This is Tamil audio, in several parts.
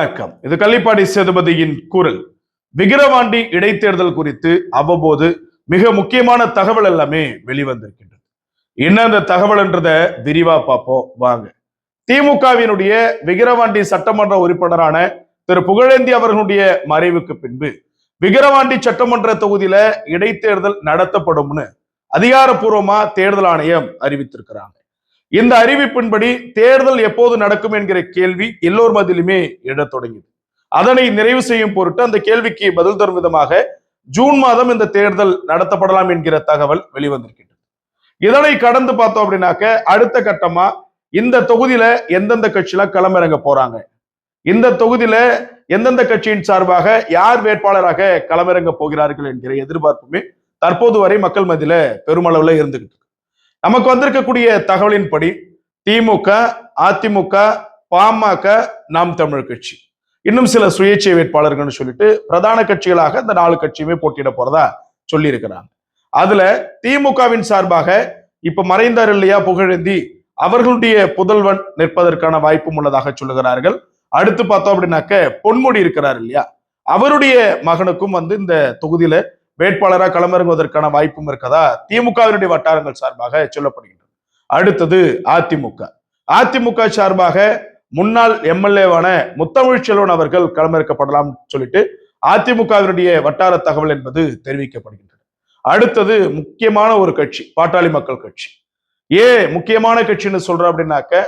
வணக்கம் இது கள்ளிப்பாடி சேதுபதியின் குரல். விக்கிரவாண்டி இடைத்தேர்தல் குறித்து அவ்வப்போது மிக முக்கியமான தகவல் எல்லாமே வெளிவந்திருக்கின்றது. என்ன அந்த தகவல்ன்றத விரிவா பார்ப்போம். வாங்க. திமுகவினுடைய விக்கிரவாண்டி சட்டமன்ற உறுப்பினரான திரு. புகழேந்தி அவர்களுடைய மறைவுக்கு பின்பு விக்கிரவாண்டி சட்டமன்ற தொகுதியில இடைத்தேர்தல் நடத்தப்படும்னு அதிகாரப்பூர்வமா தேர்தல் ஆணையம் அறிவித்திருக்கிறாங்க. இந்த அறிவிப்பின்படி தேர்தல் எப்போது நடக்கும் என்கிற கேள்வி எல்லோர் மதிலுமே எழத் தொடங்கியது. அதனை நிறைவு செய்யும் பொருட்டு அந்த கேள்விக்கு பதில் தரும் விதமாக ஜூன் மாதம் இந்த தேர்தல் நடத்தப்படலாம் என்கிற தகவல் வெளிவந்திருக்கின்றது. இதனை கடந்து பார்த்தோம் அப்படின்னாக்க அடுத்த கட்டமா இந்த தொகுதியில எந்தெந்த கட்சியில களமிறங்க போறாங்க? இந்த தொகுதியில எந்தெந்த கட்சியின் சார்பாக யார் வேட்பாளராக களமிறங்க போகிறார்கள் என்கிற எதிர்பார்ப்புமே தற்போது வரை மக்கள் மத்தியில பெருமளவுல இருந்துகிட்டு நமக்கு வந்திருக்கக்கூடிய தகவலின்படி திமுக அதிமுக பாமக நாம் தமிழ் கட்சி. இன்னும் சில சுயேட்சை வேட்பாளர்கள்னு சொல்லிட்டு பிரதான கட்சிகளாக இந்த நாலு கட்சியுமே போட்டியிட போறதா சொல்லியிருக்கிறாங்க. அதுல திமுகவின் சார்பாக இப்ப மறைந்தார் இல்லையா புகழேந்தி அவர்களுடைய புதல்வன் நிற்பதற்கான வாய்ப்பும் உள்ளதாக சொல்லுகிறார்கள். அடுத்து பார்த்தோம் அப்படின்னாக்க பொன்முடி இருக்கிறார் இல்லையா? அவருடைய மகனுக்கும் வந்து இந்த தொகுதியில வேட்பாளராக களமிறங்குவதற்கான வாய்ப்பும் இருக்கதா? திமுகவினுடைய வட்டாரங்கள் சார்பாக சொல்லப்படுகின்றது. அடுத்தது அதிமுக. அதிமுக சார்பாக முன்னாள் எம்எல்ஏவான முத்தமிழ் செல்வன் அவர்கள் களமிறக்கப்படலாம் சொல்லிட்டு அதிமுகவினுடைய வட்டார தகவல் என்பது தெரிவிக்கப்படுகின்றது. அடுத்தது முக்கியமான ஒரு கட்சி பாட்டாளி மக்கள் கட்சி. ஏ முக்கியமான கட்சின்னு சொல்றோம் அப்படின்னாக்க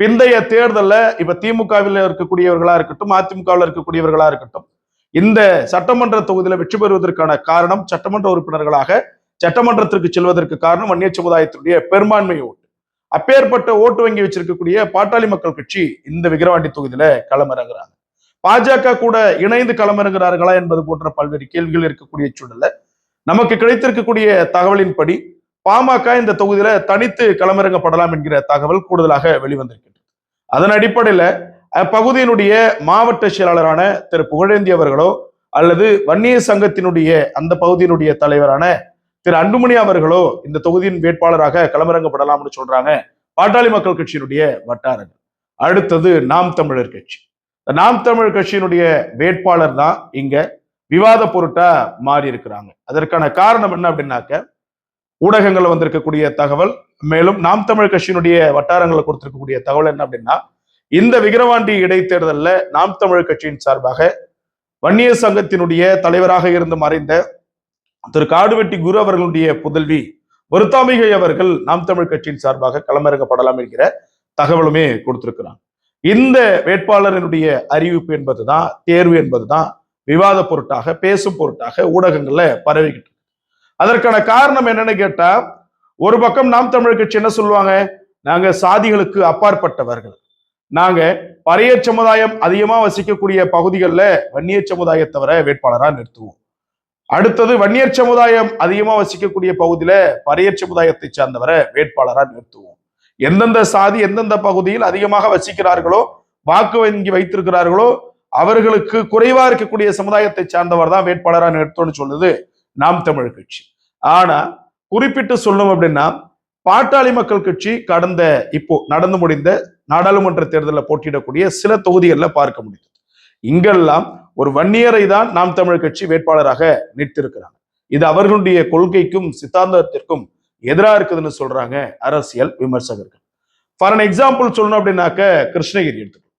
பிந்தைய தேர்தல்ல இப்ப திமுகவில் இருக்கக்கூடியவர்களா இருக்கட்டும் அதிமுகவில் இருக்கக்கூடியவர்களா இருக்கட்டும் இந்த சட்டமன்ற தொகுதியில வெற்றி பெறுவதற்கான காரணம் சட்டமன்ற உறுப்பினர்களாக சட்டமன்றத்திற்கு செல்வதற்கு காரணம் வன்னிய சமுதாயத்தினுடைய பெரும்பான்மை ஓட்டு. அப்பேற்பட்ட ஓட்டு வங்கி வச்சிருக்கக்கூடிய பாட்டாளி மக்கள் கட்சி இந்த விக்கிரவாண்டி தொகுதியில களமிறங்குறாங்க. பாஜக கூட இணைந்து களமிறங்குறார்களா என்பது போன்ற பல்வேறு கேள்விகள் இருக்கக்கூடிய சூழல்ல நமக்கு கிடைத்திருக்கக்கூடிய தகவலின்படி பாமக இந்த தொகுதியில தனித்து களமிறங்கப்படலாம் என்கிற தகவல் கூடுதலாக வெளிவந்திருக்கின்றது. அதன் அடிப்படையில அப்பகுதியினுடைய மாவட்ட செயலாளரான திரு புகழேந்தி அவர்களோ அல்லது வன்னிய சங்கத்தினுடைய அந்த பகுதியினுடைய தலைவரான திரு அன்புமணி அவர்களோ இந்த தொகுதியின் வேட்பாளராக களமிறங்கப்படலாம்னு சொல்றாங்க. பாட்டாளி மக்கள் கட்சியினுடைய வட்டாரங்கள். அடுத்தது நாம் தமிழர் கட்சி. நாம் தமிழர் கட்சியினுடைய வேட்பாளர் தான் இங்க விவாத பொருட்டா மாறி இருக்கிறாங்க அதற்கான காரணம் என்ன அப்படின்னாக்க ஊடகங்கள்ல வந்திருக்கக்கூடிய தகவல் மேலும் நாம் தமிழ் கட்சியினுடைய வட்டாரங்களை கொடுத்திருக்கக்கூடிய தகவல் என்ன அப்படின்னா இந்த விக்கிரவாண்டி இடைத்தேர்தலில் நாம் தமிழ் கட்சியின் சார்பாக வன்னிய சங்கத்தினுடைய தலைவராக இருந்து மறைந்த திரு காடுவெட்டி குரு அவர்களுடைய புதல்வி வருத்தாமிகை அவர்கள் நாம் தமிழ் கட்சியின் சார்பாக களமிறங்கப்படலாம் என்கிற தகவலுமே கொடுத்திருக்கிறாங்க இந்த வேட்பாளரினுடைய அறிவிப்பு என்பதுதான் தேர்வு என்பதுதான் விவாத பொருட்டாக பேசும் பொருட்டாக ஊடகங்கள்ல பரவிக்கிட்டு அதற்கான காரணம் என்னன்னு கேட்டா ஒரு பக்கம் நாம் தமிழ் கட்சி என்ன சொல்லுவாங்க? நாங்க சாதிகளுக்கு அப்பாற்பட்டவர்கள். நாங்க பறையர் சமுதாயம் அதிகமா வசிக்கக்கூடிய பகுதிகளில் வன்னியர் சமுதாயத்தவரை வேட்பாளரா நிறுத்துவோம். அடுத்தது வன்னியர் சமுதாயம் அதிகமா வசிக்கக்கூடிய பகுதியில பறையர் சமுதாயத்தை சார்ந்தவரை வேட்பாளரா நிறுத்துவோம். எந்தெந்த சாதி எந்தெந்த பகுதியில் அதிகமாக வசிக்கிறார்களோ வாக்கு வங்கி வைத்திருக்கிறார்களோ அவர்களுக்கு குறைவா இருக்கக்கூடிய சமுதாயத்தை சார்ந்தவர் தான் வேட்பாளரா நிறுத்தணும்னு சொல்லுது நாம் தமிழ் கட்சி. ஆனா குறிப்பிட்டு சொல்லணும் அப்படின்னா பாட்டாளி மக்கள் கட்சி கடந்த இப்போ நடந்து முடிந்த நாடாளுமன்ற தேர்தலில் போட்டியிடக்கூடிய சில தொகுதிகளில் பார்க்க முடியுது இங்கெல்லாம் ஒரு வன்னியரை தான் நாம் தமிழ் கட்சி வேட்பாளராக நிறுத்திருக்கிறாங்க. இது அவர்களுடைய கொள்கைக்கும் சித்தாந்தத்திற்கும் எதிராக இருக்குதுன்னு சொல்றாங்க அரசியல் விமர்சகர்கள். ஃபார் அன் எக்ஸாம்பிள் சொல்லணும் அப்படின்னாக்க கிருஷ்ணகிரி எடுத்துக்கணும்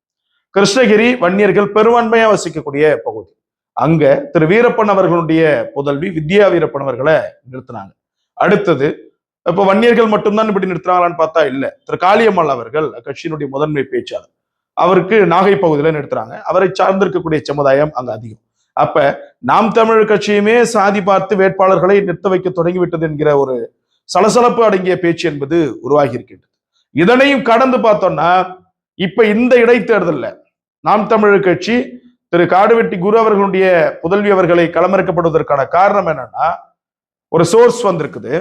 கிருஷ்ணகிரி வன்னியர்கள் பெரும்பான்மையா வசிக்கக்கூடிய பகுதி. அங்க திரு வீரப்பன் அவர்களுடைய புதல்வி வித்யா வீரப்பன் அவர்களை நிறுத்தினாங்க. அடுத்தது இப்போ வன்னியர்கள் மட்டும்தான் இப்படி நிறுத்துறாங்களான்னு பார்த்தா இல்ல. திரு காளியம்மாள் அவர்கள் கட்சியினுடைய முதன்மை பேச்சாளர். அவருக்கு நாகை பகுதியில நிறுத்துறாங்க. அவரை சார்ந்திருக்கக்கூடிய சமுதாயம் அங்கே அதிகம். அப்ப நாம் தமிழர் கட்சியுமே சாதி பார்த்து வேட்பாளர்களை நிறுத்த வைக்க தொடங்கிவிட்டது என்கிற ஒரு சலசலப்பு அடங்கிய பேச்சு என்பது உருவாகி இருக்கின்றது. இதனையும் கடந்து பார்த்தோம்னா இப்ப இந்த இடைத்தேர்தலில் நாம் தமிழர் கட்சி திரு காடுவெட்டி குரு அவர்களுடைய புதல்வி அவர்களை களமிறக்கப்படுவதற்கான காரணம் என்னன்னா ஒரு சோர்ஸ் வந்திருக்குது.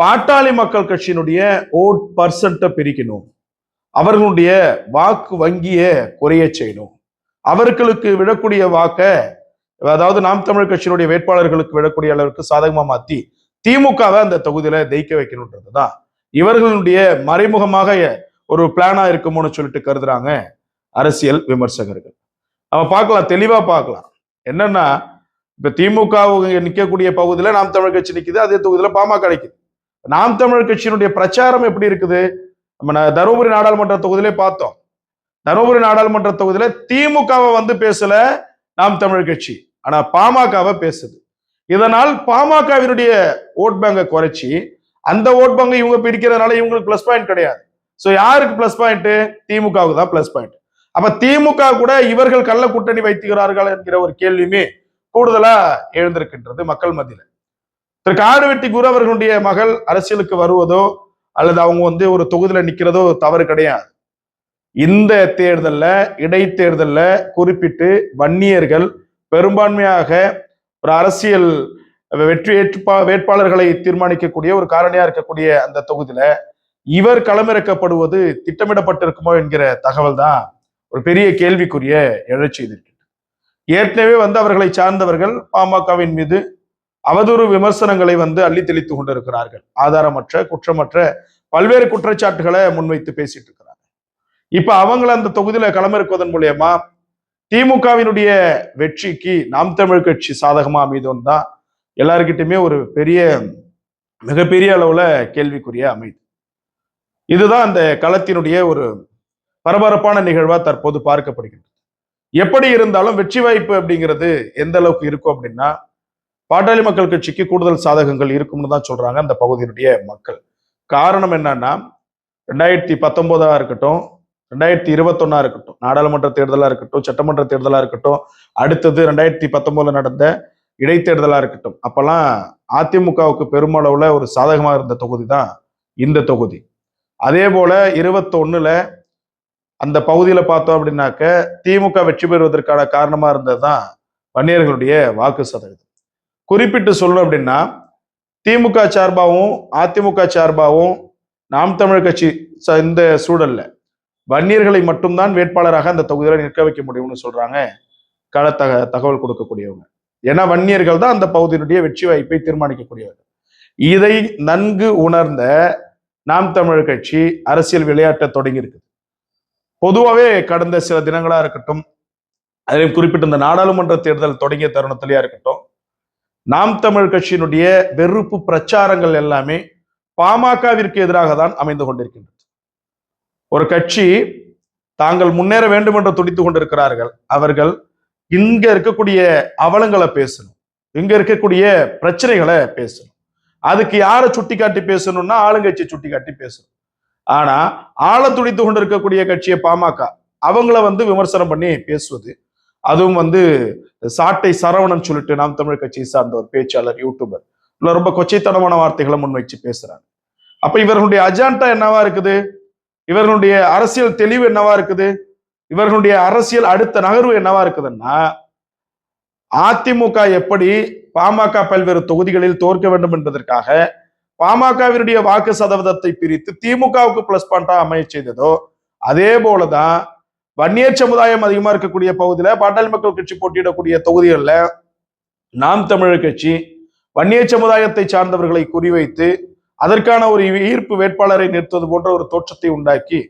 பாட்டாளி மக்கள் கட்சியினுடைய ஓட் பர்சன்ட்டை பிரிக்கணும். அவர்களுடைய வாக்கு வங்கியை குறைய செய்யணும். அவர்களுக்கு விடக்கூடிய வாக்கை அதாவது நாம் தமிழ் கட்சியினுடைய வேட்பாளர்களுக்கு விடக்கூடிய அளவுக்கு சாதகமா மாத்தி திமுகவை அந்த தொகுதியில ஜெயிக்க வைக்கணுன்றதுதான். இவர்களுடைய மறைமுகமாக ஒரு பிளானா இருக்குமோன்னு சொல்லிட்டு கருதுறாங்க அரசியல் விமர்சகர்கள். நம்ம பார்க்கலாம் தெளிவா பார்க்கலாம். என்னன்னா இப்ப திமுக நிற்கக்கூடிய பகுதியில நாம் தமிழ் கட்சி நிக்குது அதே தொகுதியில பாமக கிடைக்குது நாம் தமிழ் கட்சியினுடைய பிரச்சாரம் எப்படி இருக்குது? நம்ம தருமபுரி நாடாளுமன்ற தொகுதியிலே பார்த்தோம். தருமபுரி நாடாளுமன்ற தொகுதியில திமுகவை வந்து பேசல நாம் தமிழ் கட்சி. ஆனா பாமகவை பேசுது. இதனால் பாமகவினுடைய ஓட் பேங்கை குறைச்சி அந்த ஓட் பேங்கை இவங்க பிரிக்கிறதுனால இவங்களுக்கு பிளஸ் பாயிண்ட் கிடையாது. சோ யாருக்கு பிளஸ் பாயிண்ட் திமுகவுக்கு தான் பிளஸ் பாயிண்ட் அப்ப திமுக கூட இவர்கள் கள்ள கூட்டணி வைத்துகிறார்கள் என்கிற ஒரு கேள்வியுமே கூடுதலா எழுந்திருக்கின்றது மக்கள் மத்தியில. திரு காடுவெட்டி குரு அவர்களுடைய மகள் அரசியலுக்கு வருவதோ அல்லது அவங்க வந்து ஒரு தொகுதியில நிக்கிறதோ தவறு கிடையாது. இந்த தேர்தல்ல இடைத்தேர்தல்ல குறிப்பிட்டு வன்னியர்கள் பெரும்பான்மையாக ஒரு அரசியல் வெற்றி ஏற்பா- வேட்பாளர்களை தீர்மானிக்கக்கூடிய ஒரு காரணியா இருக்கக்கூடிய அந்த தொகுதியில இவர் களமிறக்கப்படுவது திட்டமிடப்பட்டிருக்குமோ என்கிற தகவல் தான் ஒரு பெரிய கேள்விக்குரிய எழச் செய்திருக்கின்றது ஏற்கனவே வந்து அவர்களை சார்ந்தவர்கள் பாமகவின் மீது அவதூறு விமர்சனங்களை வந்து அள்ளி தெளித்து கொண்டிருக்கிறார்கள். ஆதாரமற்ற குற்றமற்ற பல்வேறு குற்றச்சாட்டுகளை முன்வைத்து பேசிட்டு இருக்கிறாங்க இப்ப அவங்கள அந்த தொகுதியில களமிறக்குவதன் மூலியமா திமுகவினுடைய வெற்றிக்கு நாம் தமிழ் கட்சி சாதகமா அமைதோன்னு தான் எல்லாருக்கிட்டையுமே ஒரு பெரிய மிகப்பெரிய அளவுல கேள்விக்குரிய அமைது இதுதான் அந்த களத்தினுடைய ஒரு பரபரப்பான நிகழ்வா தற்போது பார்க்கப்படுகிறது எப்படி இருந்தாலும் வெற்றி வாய்ப்பு அப்படிங்கிறது எந்த அளவுக்கு இருக்கும் அப்படின்னா பாட்டாளி மக்கள் கட்சிக்கு கூடுதல் சாதகங்கள் இருக்கும்னு தான் சொல்றாங்க அந்த பகுதியினுடைய மக்கள். காரணம் என்னன்னா ரெண்டாயிரத்தி பத்தொன்பதா இருக்கட்டும் ரெண்டாயிரத்தி இருபத்தொன்னா இருக்கட்டும் நாடாளுமன்ற தேர்தலா இருக்கட்டும் சட்டமன்ற தேர்தலா இருக்கட்டும் அடுத்தது ரெண்டாயிரத்தி பத்தொன்பதுல நடந்த இடைத்தேர்தலா இருக்கட்டும் அப்பெல்லாம் அதிமுகவுக்கு பெருமளவுல ஒரு சாதகமாக இருந்த தொகுதி தான் இந்த தொகுதி. அதே போல இருபத்தொன்னுல அந்த பகுதியில பார்த்தோம் அப்படின்னாக்க திமுக வெற்றி பெறுவதற்கான காரணமா இருந்ததுதான் வன்னியர்களுடைய வாக்கு சதவீதம். குறிப்பிட்டு சொல்லணும் அப்படின்னா திமுக சார்பாகவும் அதிமுக சார்பாகவும் நாம் தமிழ் கட்சி இந்த சூழல்ல வன்னியர்களை மட்டும்தான் வேட்பாளராக அந்த தொகுதியில் நிற்க வைக்க முடியும்னு சொல்றாங்க கள தக தகவல் கொடுக்கக்கூடியவங்க. ஏன்னா வன்னியர்கள் தான் அந்த பகுதியினுடைய வெற்றி வாய்ப்பை தீர்மானிக்கக்கூடியவர்கள் இதை நன்கு உணர்ந்த நாம் தமிழ் கட்சி அரசியல் விளையாட்டை தொடங்கி இருக்குது பொதுவாகவே கடந்த சில தினங்களா இருக்கட்டும் அதிலும் குறிப்பிட்ட இந்த நாடாளுமன்ற தேர்தல் தொடங்கிய தருணத்திலேயா இருக்கட்டும் நாம் தமிழ் கட்சியினுடைய வெறுப்பு பிரச்சாரங்கள் எல்லாமே பாமகவிற்கு எதிராக தான் அமைந்து கொண்டிருக்கின்றது. ஒரு கட்சி தாங்கள் முன்னேற வேண்டும் என்று துடித்து கொண்டிருக்கிறார்கள். அவர்கள் இங்க இருக்கக்கூடிய அவலங்களை பேசணும். இங்க இருக்கக்கூடிய பிரச்சனைகளை பேசணும். அதுக்கு யாரை சுட்டி காட்டி பேசணும்னா ஆளுங்கட்சியை சுட்டி காட்டி பேசணும். ஆனா ஆள துடித்து கொண்டிருக்கக்கூடிய கட்சியை பாமக அவங்கள வந்து விமர்சனம் பண்ணி பேசுவது அதுவும் வந்து சாட்டை சரவணன் சொல்லிட்டு நாம் தமிழ் கட்சியை சார்ந்த ஒரு பேச்சாளர் யூடியூபர் இல்ல ரொம்ப கொச்சைத்தனமான வார்த்தைகளை முன்வைச்சு பேசுறாரு. அப்ப இவர்களுடைய அஜாண்டா என்னவா இருக்குது? இவர்களுடைய அரசியல் தெளிவு என்னவா இருக்குது? இவர்களுடைய அரசியல் அடுத்த நகர்வு என்னவா இருக்குதுன்னா அதிமுக எப்படி பாமக பல்வேறு தொகுதிகளில் தோற்க வேண்டும் என்பதற்காக பாமகவினுடைய வாக்கு சதவீதத்தை பிரித்து திமுகவுக்கு பிளஸ் பாயிண்டா அமைய செய்ததோ அதே போலதான் வன்னியர் சமுதாயம் அதிகமாக இருக்கக்கூடிய பகுதியில் பாட்டாளி மக்கள் கட்சி போட்டியிடக்கூடிய தொகுதிகளில் நாம் தமிழர் கட்சி வன்னியர் சமுதாயத்தை சார்ந்தவர்களை குறிவைத்து அதற்கான ஒரு ஈர்ப்பு வேட்பாளரை நிறுத்துவது போன்ற ஒரு தோற்றத்தை உண்டாக்கி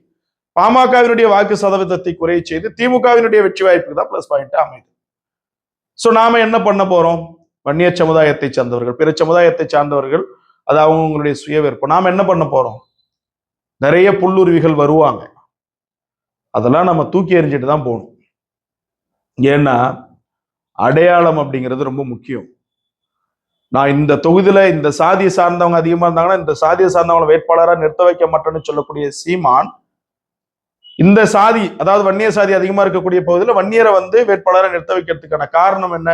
பாமகவினுடைய வாக்கு சதவீதத்தை குறைய செய்து திமுகவினுடைய வெற்றி வாய்ப்புக்கு தான் பிளஸ் பாயிண்ட் அமைது ஸோ நாம என்ன பண்ண போறோம்? வன்னியர் சமுதாயத்தை சார்ந்தவர்கள் பிற சமுதாயத்தை சார்ந்தவர்கள் அது அவங்களுடைய சுய விருப்பம் நாம என்ன பண்ண போறோம்? நிறைய புல்லுருவிகள் வருவாங்க. அதெல்லாம் நம்ம தூக்கி எறிஞ்சிட்டு தான் போகணும். ஏன்னா அடையாளம் அப்படிங்கிறது ரொம்ப முக்கியம். நான் இந்த தொகுதியில் இந்த சாதியை சார்ந்தவங்க அதிகமாக இருந்தாங்கன்னா இந்த சாதியை சார்ந்தவங்களை வேட்பாளராக நிறுத்த வைக்க மாட்டேன்னு சொல்லக்கூடிய சீமான் இந்த சாதி அதாவது வன்னியர் சாதி அதிகமாக இருக்கக்கூடிய பகுதியில் வன்னியரை வந்து வேட்பாளராக நிறுத்த வைக்கிறதுக்கான காரணம் என்ன?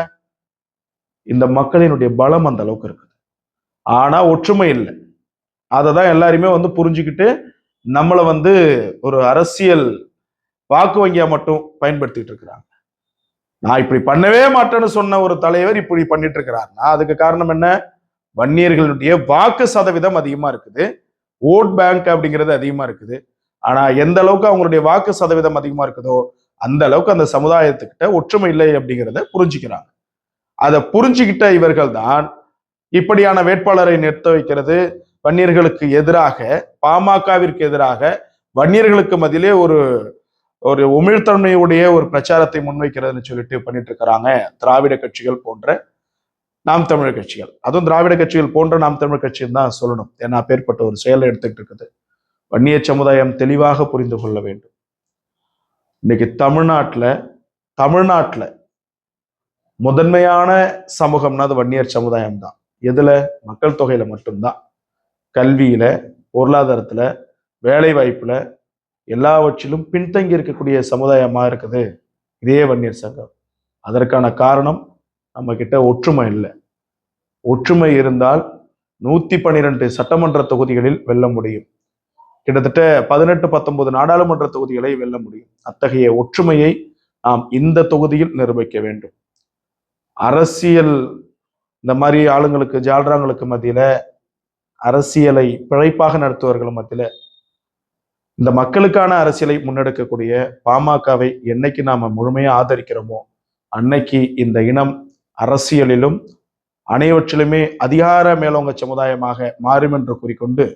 இந்த மக்களினுடைய பலம் அந்த அளவுக்கு இருக்குது. ஆனால் ஒற்றுமை இல்லை. அதை தான் எல்லாருமே வந்து புரிஞ்சுக்கிட்டு நம்மளை வந்து ஒரு அரசியல் வாக்கு வங்கியா மட்டும் பயன்படுத்திட்டு இருக்கிறாங்க. நான் இப்படி பண்ணவே மாட்டேன்னு சொன்ன ஒரு தலைவர் இப்படி பண்ணிட்டு இருக்கிறாருன்னா அதுக்கு காரணம் என்ன? வன்னியர்களுடைய வாக்கு சதவீதம் அதிகமா இருக்குது. ஓட் பேங்க் அப்படிங்கிறது அதிகமா இருக்குது. ஆனா எந்த அளவுக்கு அவங்களுடைய வாக்கு சதவீதம் அதிகமா இருக்குதோ அந்த அளவுக்கு அந்த சமுதாயத்துக்கிட்ட ஒற்றுமை இல்லை அப்படிங்கிறத புரிஞ்சுக்கிறாங்க. அதை புரிஞ்சுக்கிட்ட இவர்கள் தான் இப்படியான வேட்பாளரை நிறுத்த வைக்கிறது. வன்னியர்களுக்கு எதிராக பாமகவிற்கு எதிராக வன்னியர்களுக்கு மத்தியிலே ஒரு ஒரு உமிழ்த்தன்மையுடைய ஒரு பிரச்சாரத்தை முன்வைக்கிறதுன்னு சொல்லிட்டு பண்ணிட்டு இருக்கிறாங்க திராவிட கட்சிகள் போன்ற நாம் தமிழர் கட்சிகள். அதுவும் திராவிட கட்சிகள் போன்ற நாம் தமிழர் கட்சின்னு தான் சொல்லணும். ஏன்னா அப்பேற்பட்ட ஒரு செயலை எடுத்துக்கிட்டு இருக்குது. வன்னிய சமுதாயம் தெளிவாக புரிந்து கொள்ள வேண்டும். இன்னைக்கு தமிழ்நாட்டில் தமிழ்நாட்டில் முதன்மையான சமூகம்னா அது வன்னியர் சமுதாயம் தான். எதுல? மக்கள் தொகையில மட்டும்தான். கல்வியில பொருளாதாரத்துல வேலை வாய்ப்புல எல்லாவற்றிலும் பின்தங்கி இருக்கக்கூடிய சமுதாயமாக இருக்குது. இதே வன்னியர் சங்கம். அதற்கான காரணம் நம்ம கிட்ட ஒற்றுமை இல்லை. ஒற்றுமை இருந்தால் நூற்றி பன்னிரெண்டு சட்டமன்ற தொகுதிகளில் வெல்ல முடியும். கிட்டத்தட்ட பதினெட்டு பத்தொன்பது நாடாளுமன்ற தொகுதிகளை வெல்ல முடியும். அத்தகைய ஒற்றுமையை நாம் இந்த தொகுதியில் நிரூபிக்க வேண்டும். அரசியல் இந்த மாதிரி ஆளுங்களுக்கு ஜால்ராங்களுக்கு மத்தியில அரசியலை பிழைப்பாக நடத்துவர்கள் மத்தியில இந்த மக்களுக்கான அரசியலை முன்னெடுக்கக்கூடிய பாமகவை என்னைக்கு நாம முழுமையா ஆதரிக்கிறோமோ அன்னைக்கு இந்த இனம் அரசியலிலும் அனைவற்றிலுமே அதிகார மேலோங்க சமுதாயமாக மாறும் என்று கூறிக்கொண்டு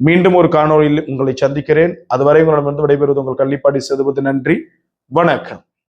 மீண்டும் ஒரு காணொளியில் உங்களை சந்திக்கிறேன். அதுவரை உங்களிடமிருந்து விடைபெறுவது உங்கள் கள்ளிப்பாடி செதுவது நன்றி. வணக்கம்.